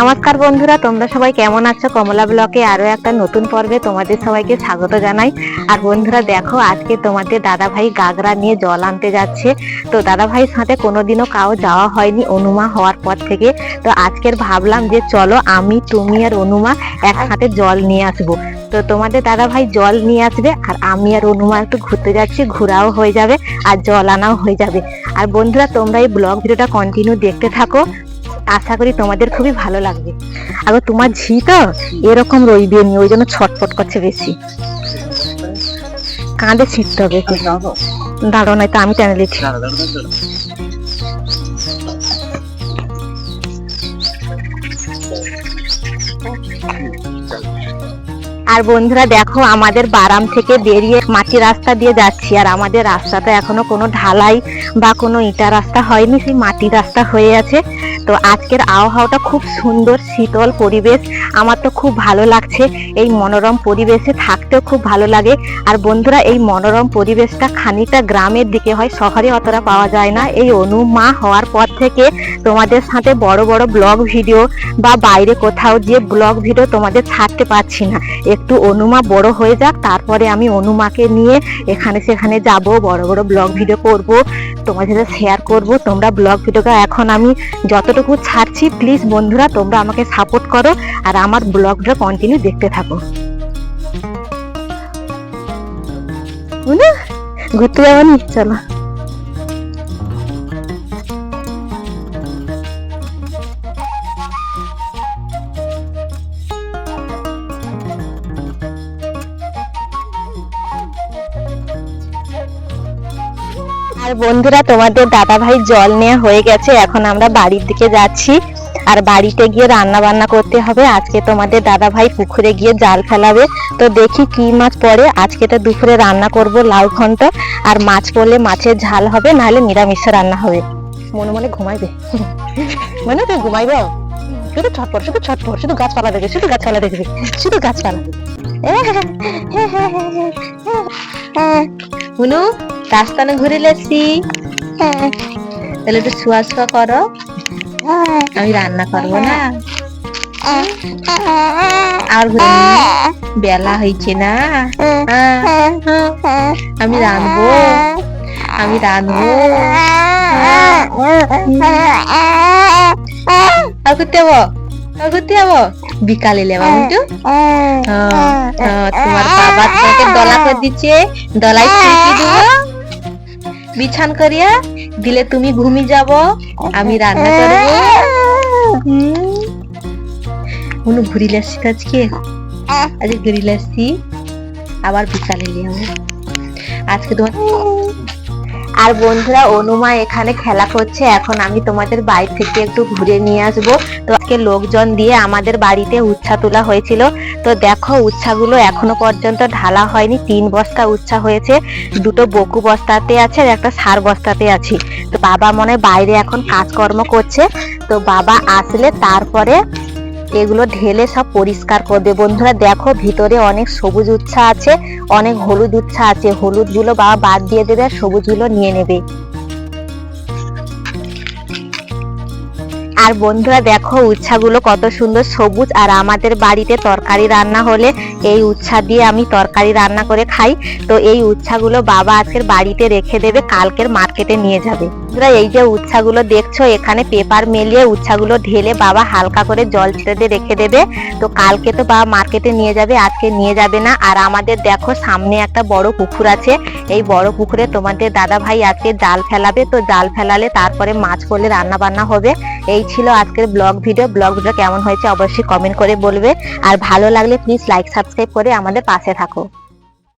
নমস্কার বন্ধুরা, তোমরা সবাই কেমন আছো? কমলা ব্লকে আরও একটা নতুন পর্বে তোমাদের সবাইকে স্বাগত জানাই। আর বন্ধুরা, দেখো, আজকে তোমাদের দাদা ভাই গাগরা নিয়ে জল আনতে যাচ্ছে। তো দাদা ভাইয়ের সাথে কোনোদিনও কাউ যাওয়া হয়নি, অনুমা হওয়ার পর থেকে। তো আজকের ভাবলাম যে চলো, আমি, তুমি আর অনুমা একসাথে জল নিয়ে আসব। তো তোমাদের দাদা ভাই জল নিয়ে আসবে, আর আমি আর অনুমা একটু ঘুরতে যাচ্ছি, ঘোরাও হয়ে যাবে, আর জল আনাও হয়ে যাবে। আর বন্ধুরা, তোমরা এই ব্লগ ভিডিওটা কন্টিনিউ দেখতে থাকো। আশা করি তোমাদের খুবই ভালো লাগবে। আর তোমার ঝি তো এরকম রইবে নি ওই জন্য ছটফট করছে বেশি। কাঁধে ছিটতে হবে দাঁড়ো নয় তো আমি টেনে দিচ্ছি। আর বন্ধুরা দেখো আমাদের বারাম থেকে বেরিয়ে মাটি রাস্তা দিয়ে যাচ্ছি আর আমাদের রাস্তাটা এখনও কোনো ঢালাই বা কোনো ইটা রাস্তা হয়নি সেই মাটি রাস্তা হয়ে আছে। তো আজকের আবহাওয়াটা খুব সুন্দর, শীতল পরিবেশ। আমার তো খুব ভালো লাগছে এই মনোরম পরিবেশে থাকতেও খুব ভালো লাগে। আর বন্ধুরা, এই মনোরম পরিবেশটা খানিকটা গ্রামের দিকে হয়, শহরে অতটা পাওয়া যায় না। এই অনুমা হওয়ার পর থেকে তোমাদের সাথে বড় বড় ব্লগ ভিডিও বা বাইরে কোথাও যে ব্লগ ভিডিও তোমাদের ছাড়তে পারছি না। একটু অনুমা বড় হয়ে যাক, তারপরে আমি অনুমাকে নিয়ে এখানে সেখানে যাব, বড় বড় ব্লগ ভিডিও করব, তোমাদের সাথে শেয়ার করব। তোমরা ব্লগ ভিডিওটা এখন আমি যতটুকু ছাড়ছি প্লিজ বন্ধুরা, তোমরা আমাকে সাপোর্ট করো আর আমার ব্লগটা কন্টিনিউ দেখতে থাকো? ঘুরতে যাব নি চলো আর বন্ধুরা তোমাদের দাদা ভাই জল নেওয়া হয়ে গেছে এখন আমরা বাড়ির দিকে যাচ্ছি আর বাড়িতে গিয়ে রান্না বান্না করতে হবে আজকে তোমাদের দাদা ভাই পুকুরে গিয়ে জাল ফেলাবে তো দেখি কি মাছ পড়ে আজকে তো দুপুরে রান্না করব লাউ ঘন্ট আর মাছ পড়লে মাছের ঝাল হবে নাহলে নিরামিষ রান্না হবে মনে মনে ঘুমাইবে মানে তুই ঘুমাইবে শুধু ছটপট শুধু ছটপট শুধু গাছপালা দেখবে শুধু গাছপালা দেখবে শুধু গাছপালা হুনু রাস্তানে ঘুরে লেছি তাহলে একটু শুয়া শুয়া করো। আমি রান্না করব না? আর বেলা হয়েছে না। আমি রাঁধবো। আমি রাঁধবো। আর করতে হব আর করতে যাব? বিকালে লেবা কিন্তু তোমার বাবা তোমাকে দলা করে দিচ্ছে দলাই ফুলকি দিব বিছান করিয়া দিলে তুমি ঘুমি যাব আমি রান্না করব। কোনো ঘুরিলে আসছি আজকে। আজকে ঘুরিলে আসছি আবার বিকালে নিয়ে আজকে তোমার আর বন্ধুরা, অনুমা এখানে খেলা করছে। এখন আমি তোমাদের বাড়ি থেকে একটু ঘুরে নিয়ে আসব। তো আজকে লোকজন দিয়ে আমাদের বাড়িতে উচ্ছা তোলা হয়েছিল। তো দেখো, উচ্ছাগুলো এখনও পর্যন্ত ঢালা হয়নি। তিন বস্তা উচ্ছা হয়েছে। দুটো বকু বস্তাতে আছে আর একটা সার বস্তাতে আছে। তো বাবা মনে বাইরে এখন কাজকর্ম করছে। তো বাবা আসলে তারপরে এগুলো ঢেলে সব পরিষ্কার করবে বন্ধুরা, দেখো ভিতরে অনেক সবুজ উচ্ছা আছে, অনেক হলুদ উচ্ছা আছে। হলুদগুলো বাবা বাদ দিয়ে দেবে আর সবুজগুলো নিয়ে নেবে। আর বন্ধুরা, দেখো উচ্ছাগুলো কত সুন্দর সবুজ। আর আমাদের বাড়িতে তরকারি রান্না হলে এই উচ্ছা দিয়ে আমি তরকারি রান্না করে খাই। তো এই উচ্ছাগুলো বাবা আজকের বাড়িতে রেখে দেবে, কালকের মার্কেটে নিয়ে যাবে। বন্ধুরা, এই যে উচ্ছাগুলো দেখছ, এখানে পেপার মেলিয়ে উচ্ছাগুলো ঢেলে বাবা হালকা করে জল ছেড়ে দিয়ে রেখে দেবে। তো কালকে তো বাবা মার্কেটে নিয়ে যাবে, আজকে নিয়ে যাবে না। আর আমাদের দেখো, সামনে একটা বড় পুকুর আছে। এই বড় পুকুরে তোমাদের দাদা ভাই আজকে জাল ফেলাবে। তো জাল ফেলালে তারপরে মাছ করলে রান্না বান্না হবে। এই ছিল আজকের ব্লগ ভিডিও। ব্লগ ভিডিও কেমন হয়েছে অবশ্যই কমেন্ট করে বলবে। আর ভালো লাগলে প্লিজ লাইক সাবস্ক্রাইব করে আমাদের পাশে থাকো।